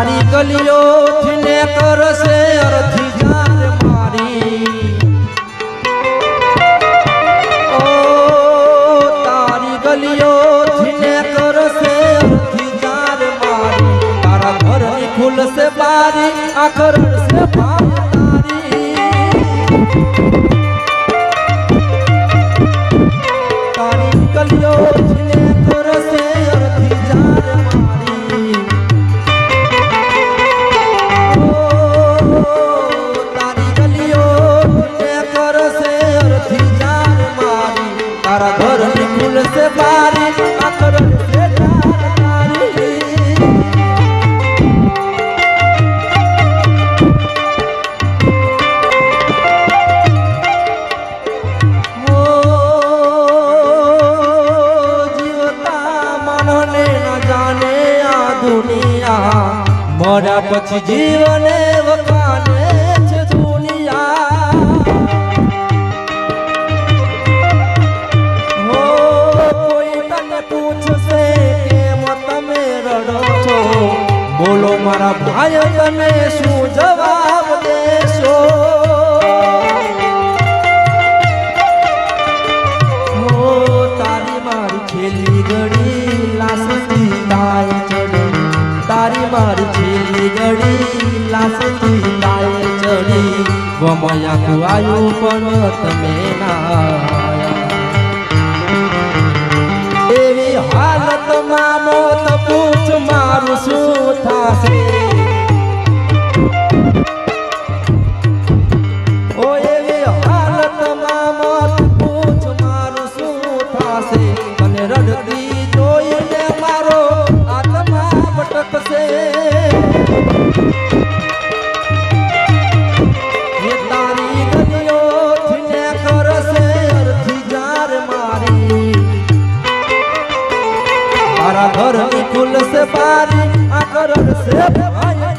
તારી ગલીઓ ને કરશે અરથી જાર મારી. ઓ તારી ગલીઓ ને કરશે અરથી જાર મારી. તારા ઘરની ખુલશે બારી આખર સે ભાવ તારી. ઘરની ખુલશે બારી આખર છે જાન તારી ઓ જીવતા માનવને ન જાણે આ દુનિયા મર્યા પછી બોલો મારા ભાઈ તમે શું જવાબ દેશો? તારી મારી છેલ્લી ઘડી લાસથી તાય ચડી તારી મારી છેલ્લી આવ્યું પણ તમે ના અને રડતી જોઈને મારો આત્મા ભટકશે. ઘરની ફૂલ સે તારા બારી આ કરશે ભાઈ